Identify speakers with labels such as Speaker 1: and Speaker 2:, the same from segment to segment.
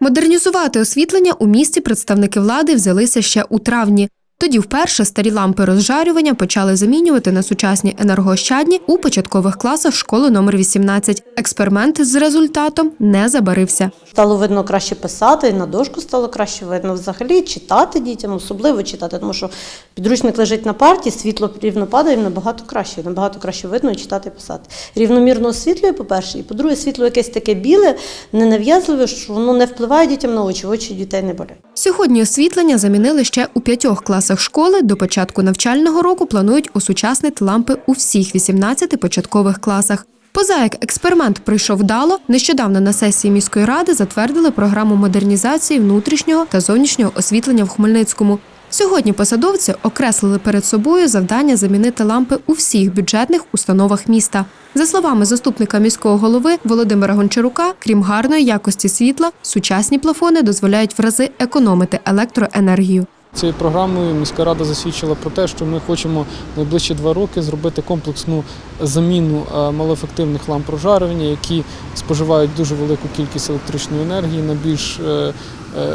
Speaker 1: Модернізувати освітлення у місті представники влади взялися ще у травні. Тоді вперше старі лампи розжарювання почали замінювати на сучасні енергоощадні у початкових класах школи номер 18. Експеримент з результатом не забарився.
Speaker 2: Стало видно краще писати, на дошку стало краще видно. Взагалі читати дітям, особливо читати, тому що підручник лежить на парті, світло рівно падає, набагато краще, набагато краще видно читати, і писати. Рівномірно освітлює, по-перше, і по-друге, світло якесь таке біле, ненав'язливе, що воно не впливає дітям на очі, очі дітей не болять.
Speaker 1: Сьогодні освітлення замінили ще у п'ятьох класах школи. До початку навчального року планують осучаснити лампи у всіх 18 початкових класах. Поза як експеримент пройшов вдало, нещодавно на сесії міської ради затвердили програму модернізації внутрішнього та зовнішнього освітлення в Хмельницькому. Сьогодні посадовці окреслили перед собою завдання замінити лампи у всіх бюджетних установах міста. За словами заступника міського голови Володимира Гончарука, крім гарної якості світла, сучасні плафони дозволяють в рази економити електроенергію.
Speaker 3: Цією програмою міська рада засвідчила про те, що ми хочемо найближчі два роки зробити комплексну заміну е, малоефективних ламп прожарювання, які споживають дуже велику кількість електричної енергії на більш е,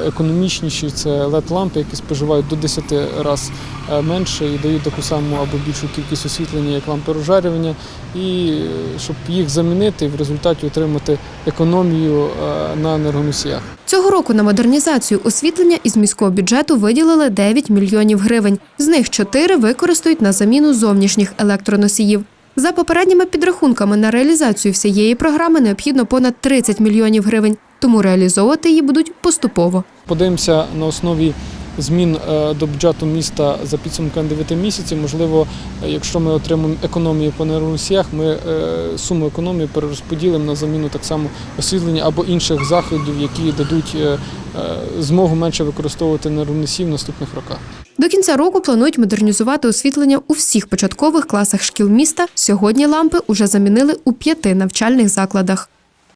Speaker 3: економічніші. Це led лампи які споживають до 10 разів менше і дають таку саму або більшу кількість освітлення, як лампи розжарювання, і е, щоб їх замінити в результаті отримати економію е, на енергоносіях.
Speaker 1: Цього року на модернізацію освітлення із міського бюджету виділили 9 мільйонів гривень. З них 4 використають на заміну зовнішніх електроносіїв. За попередніми підрахунками на реалізацію всієї програми необхідно понад 30 мільйонів гривень, тому реалізовувати її будуть поступово.
Speaker 3: Подивимося на основі змін е, до бюджету міста за підсумками 9 місяців. Можливо, е, якщо ми отримаємо економію по енергоносіях, ми е, суму економії перерозподілимо на заміну так само освітлення або інших заходів, які дадуть змогу менше використовувати енергоносії в наступних роках.
Speaker 1: До кінця року планують модернізувати освітлення у всіх початкових класах шкіл міста. Сьогодні лампи уже замінили у п'яти навчальних закладах.